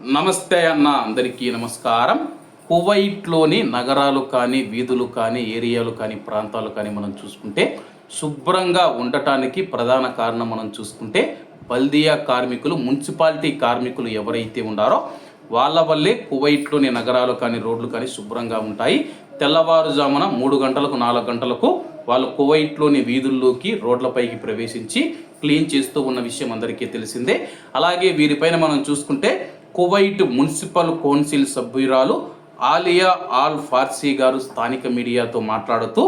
నమస్తే అన్న అందరికీ నమస్కారం. కువైట్లోని నగరాలు కానీ వీధులు కానీ ఏరియాలు కానీ ప్రాంతాలు కానీ మనం చూసుకుంటే శుభ్రంగా ఉండటానికి ప్రధాన కారణం మనం చూసుకుంటే బల్దియా కార్మికులు మున్సిపాలిటీ కార్మికులు ఎవరైతే ఉన్నారో వాళ్ళ వల్లే కువైట్లోని నగరాలు కానీ రోడ్లు కానీ శుభ్రంగా ఉంటాయి. తెల్లవారుజామున మూడు గంటలకు నాలుగు గంటలకు వాళ్ళు కువైట్లోని వీధుల్లోకి రోడ్లపైకి ప్రవేశించి క్లీన్ చేస్తూ ఉన్న విషయం అందరికీ తెలిసిందే. అలాగే వీరిపైన మనం చూసుకుంటే కువైట్ మున్సిపల్ కౌన్సిల్ సభ్యురాలు ఆలియా ఆల్ ఫార్సీ గారు స్థానిక మీడియాతో మాట్లాడుతూ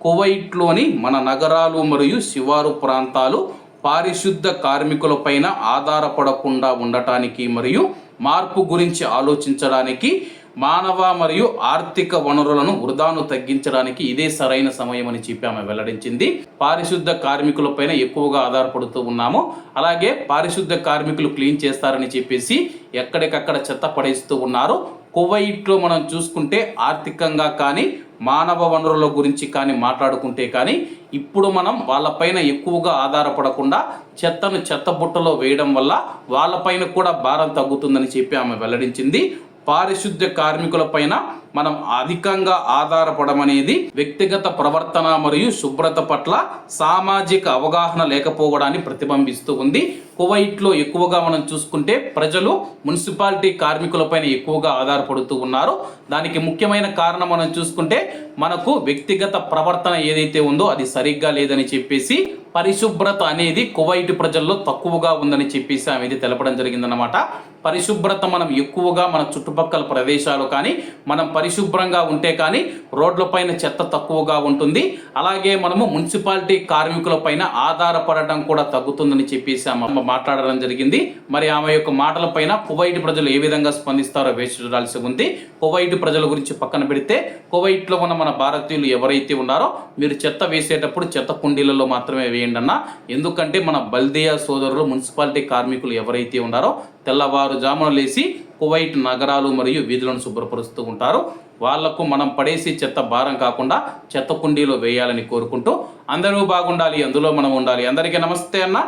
కువైట్లోని మన నగరాలు మరియు శివారు ప్రాంతాలు పారిశుద్ధ కార్మికులపైన ఆధారపడకుండా ఉండటానికి మరియు మార్పు గురించి ఆలోచించడానికి మానవ మరియు ఆర్థిక వనరులను వృధాను తగ్గించడానికి ఇదే సరైన సమయం అని చెప్పి ఆమె వెల్లడించింది. పారిశుద్ధ కార్మికులపైన ఎక్కువగా ఆధారపడుతూ ఉన్నాము. అలాగే పారిశుద్ధ కార్మికులు క్లీన్ చేస్తారని చెప్పేసి ఎక్కడికక్కడ చెత్త పడేస్తూ ఉన్నారు. కువైట్లో మనం చూసుకుంటే ఆర్థికంగా కానీ మానవ వనరుల గురించి కానీ మాట్లాడుకుంటే కానీ ఇప్పుడు మనం వాళ్ళపైన ఎక్కువగా ఆధారపడకుండా చెత్తను చెత్త బుట్టలో వేయడం వల్ల వాళ్ళపైన కూడా భారం తగ్గుతుందని చెప్పి ఆమె వెల్లడించింది. పారిశుద్ధ్య కార్మికులపైన మనం అధికంగా ఆధారపడమనేది వ్యక్తిగత ప్రవర్తన మరియు శుభ్రత పట్ల సామాజిక అవగాహన లేకపోవడాన్ని ప్రతిబింబిస్తూ ఉంది. కువైట్లో ఎక్కువగా మనం చూసుకుంటే ప్రజలు మున్సిపాలిటీ కార్మికులపైన ఎక్కువగా ఆధారపడుతూ ఉన్నారు. దానికి ముఖ్యమైన కారణం మనం చూసుకుంటే మనకు వ్యక్తిగత ప్రవర్తన ఏదైతే ఉందో అది సరిగ్గా లేదని చెప్పేసి పరిశుభ్రత అనేది కువైట్ ప్రజల్లో తక్కువగా ఉందని చెప్పేసి ఆమె ఇది తెలపడం జరిగిందనమాట పరిశుభ్రత మనం ఎక్కువగా మన చుట్టుపక్కల ప్రదేశాలు కానీ మనం పరిశుభ్రంగా ఉంటే కానీ రోడ్లపైన చెత్త తక్కువగా ఉంటుంది. అలాగే మనము మున్సిపాలిటీ కార్మికులపైన ఆధారపడటం కూడా తగ్గుతుందని చెప్పేసి ఆమె మాట్లాడడం జరిగింది. మరి ఆమె యొక్క మాటలపైన కువైట్ ప్రజలు ఏ విధంగా స్పందిస్తారో వేచి చూడాల్సి ఉంది. కువైట్ ప్రజల గురించి పక్కన పెడితే కువైట్లో ఉన్న మన భారతీయులు ఎవరైతే ఉన్నారో మీరు చెత్త వేసేటప్పుడు చెత్త కుండీలలో మాత్రమే వేయండి అన్న. ఎందుకంటే మన బల్దియా సోదరులు మున్సిపాలిటీ కార్మికులు ఎవరైతే ఉన్నారో తెల్లవారుజామున లేచి కువైట్ నగరాలు మరియు వీధులను శుభ్రపరుస్తూ ఉంటారు. వాళ్ళకు మనం పడేసి చెత్త భారం కాకుండా చెత్త కుండీలో వేయాలని కోరుకుంటూ అందరూ బాగుండాలి అందులో మనం ఉండాలి. అందరికీ నమస్తే అన్న.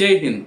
జై హింద్.